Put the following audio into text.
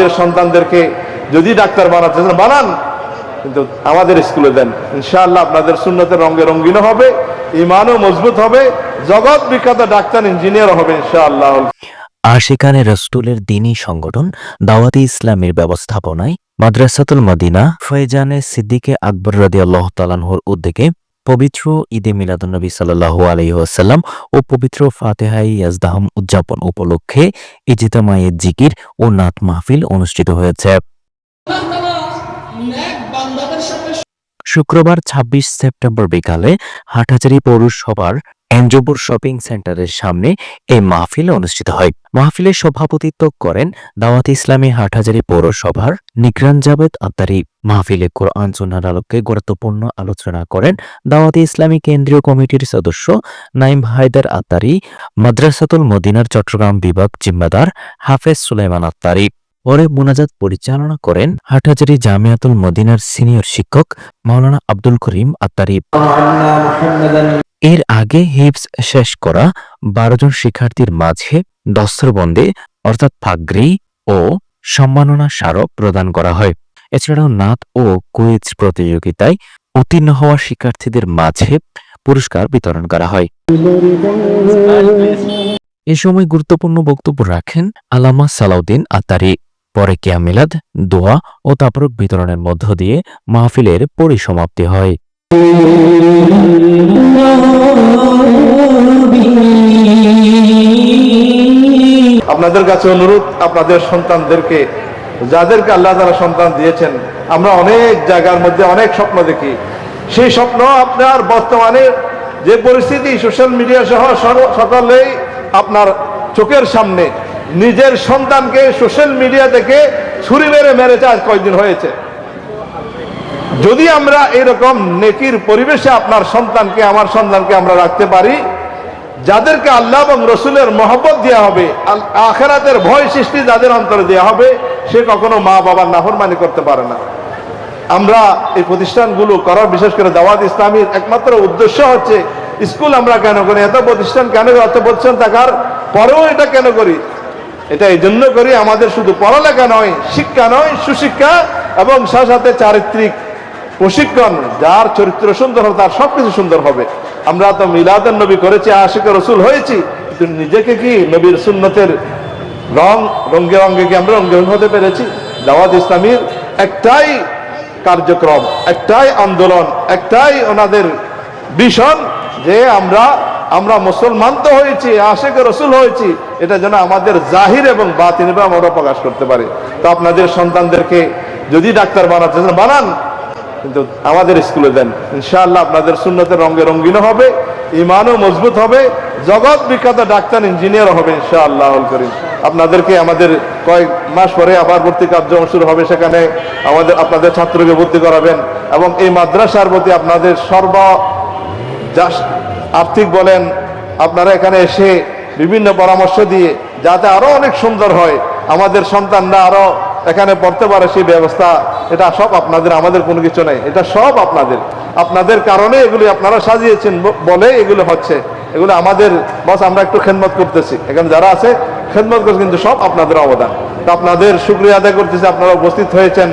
আপনাদের সন্তানদেরকে যদি ডাক্তার বানাতে চান, বানান। কিন্তু আমাদের স্কুলে দেন। ইনশাআল্লাহ আপনাদের সুন্নতের রঙে রঙ্গিন হবে, ইমানও মজবুত হবে, জগৎ বিখ্যাত ডাক্তার ইঞ্জিনিয়ার হবে ইনশাআল্লাহ। আশিকানে রস্টুলের দিনী সংগঠন দাওয়াতি ইসলামের ব্যবস্থাপনায় মাদ্রাসাতুল মদিনা ফয়জানে সিদ্দিকে আকবর রাদি আল্লাহ তালানহর উদ্যোগে পবিত্র ঈদে মিলাদুন্নবী আলহি আলহিহাসাল্লাম ও পবিত্র ফাতেহাই ইয়াজদাহম উদযাপন উপলক্ষে ইজিতামায়ের জিকির ও নাত মাহফিল অনুষ্ঠিত হয়েছে। শুক্রবার ২৬ সেপ্টেম্বর বিকালে হাটহাজারি পৌরসভার এনজোপুর শপিং সেন্টারের সামনে এই মাহফিল অনুষ্ঠিত হয়। মাহফিলে সভাপতিত্ব করেন দাওয়াত ইসলামী হাটহাজারী পৌরসভার নিকরান জাবেদ আত্তারি মাহফিলে কোরআন সুন্নার আলোকে গুরুত্বপূর্ণ আলোচনা করেন দাওয়াত ইসলামী কেন্দ্রীয় কমিটির সদস্য নাইম হায়দার আত্তারি মাদ্রাসাতুল মদিনার চট্টগ্রাম বিভাগ জিম্মাদার হাফেজ সুলাইমান আত্তারি পরে মোনাজাত পরিচালনা করেন হাটহাজারী জামিয়াতুল মদিনার সিনিয়র শিক্ষক মাওলানা আব্দুল করিম আত্তারি এর আগে হিপস শেষ করা বারো জন শিক্ষার্থীর মাঝে দস্তরবন্দে, অর্থাৎ ফাগ্রি ও সম্মাননা স্মারক প্রদান করা হয়। এছাড়াও নাত ও কুইজ প্রতিযোগিতায় উত্তীর্ণ হওয়া শিক্ষার্থীদের মাঝে পুরস্কার বিতরণ করা হয়। এ সময় গুরুত্বপূর্ণ বক্তব্য রাখেন আলামা সালাউদ্দিন আতারি পরে কেয়া দোয়া ও তাপরক বিতরণের মধ্য দিয়ে মাহফিলের পরিসমাপ্তি হয়। আপনাদের কাছে অনুরোধ, আপনাদের সন্তানদেরকে, যাদেরকে আল্লাহ তারা সন্তান দিয়েছেন, আমরা অনেক জায়গার মধ্যে অনেক স্বপ্ন দেখি। সেই স্বপ্ন আপনার বর্তমানে যে পরিস্থিতি সোশ্যাল মিডিয়া সহ সকলেই আপনার চোখের সামনে নিজের সন্তানকে সোশ্যাল মিডিয়া থেকে ছুরি মেরে মেরেছে আজ কয়েকদিন হয়েছে। যদি আমরা এরকম নেকির পরিবেশে আপনার সন্তানকে, আমার সন্তানকে আমরা রাখতে পারি, যাদেরকে আল্লাহ এবং রসুলের মহব্বত দেওয়া হবে আখেরাতের ভয় সৃষ্টি যাদের অন্তরে দেওয়া হবে, সে কখনো মা বাবার নাফরমানি করতে পারে না। আমরা এই প্রতিষ্ঠানগুলো করার, বিশেষ করে দাওয়াত ইসলামীর একমাত্র উদ্দেশ্য হচ্ছে, স্কুল আমরা কেন করি, এত প্রতিষ্ঠান কেন এত প্রতিষ্ঠান থাকার পরেও এটা কেন করি? এটা এই জন্য করি আমাদের শুধু পড়ালেখা নয়, শিক্ষা নয়, সুশিক্ষা এবং সাথে সাথে চারিত্রিক প্রশিক্ষণ, যার চরিত্র সুন্দর হবে, তার সবকিছু সুন্দর হবে। আমরা তো মিলাদের নবী করেছি আশিক রসুল হয়েছি, কিন্তু নিজেকে কি নবীর সুন্নতের রং রঙ্গে রঙ্গে কি আমরা রঙ্গে রঙ হতে পেরেছি? দাওয়াত ইসলামীর একটাই কার্যক্রম, একটাই আন্দোলন, একটাই ওনাদের ভীষণ যে আমরা আমরা মুসলমান তো হয়েছি, আশেক রসুল হয়েছি, এটা যেন আমাদের জাহির এবং বাতিনভাবে আমরা প্রকাশ করতে পারি। তো আপনাদের সন্তানদেরকে যদি ডাক্তার বানাতে চান, বানান, কিন্তু আমাদের স্কুলে দেন। ইনশাআল্লাহ আপনাদের সুন্নতের রঙে রঙ্গিন হবে, ইমানও মজবুত হবে, জগৎ বিখ্যাত ডাক্তার, ইঞ্জিনিয়ার হবে ইনশাআল্লাহ করিম। আপনাদেরকে আমাদের কয়েক মাস পরে আবার ভর্তি কার্যক্রম শুরু হবে, সেখানে আমাদের আপনাদের ছাত্রকে ভর্তি করাবেন এবং এই মাদ্রাসার প্রতি আপনাদের সর্ব আর্থিক বলেন, আপনারা এখানে এসে বিভিন্ন পরামর্শ দিয়ে, যাতে আরও অনেক সুন্দর হয়, আমাদের সন্তানরা আরও এখানে পড়তে পারে সেই ব্যবস্থা, এটা সব আপনাদের, আমাদের কোনো কিছু নেই, এটা সব আপনাদের। আপনাদের কারণে এগুলি আপনারা সাজিয়েছেন বলে এগুলো হচ্ছে। এগুলো আমাদের, বস, আমরা একটু খেদমত করতেছি। এখানে যারা আছে, খেদমত করছে, কিন্তু সব আপনাদের অবদান। তো আপনাদের শুক্রিয়া আদায় করতেছি, আপনারা উপস্থিত হয়েছেন।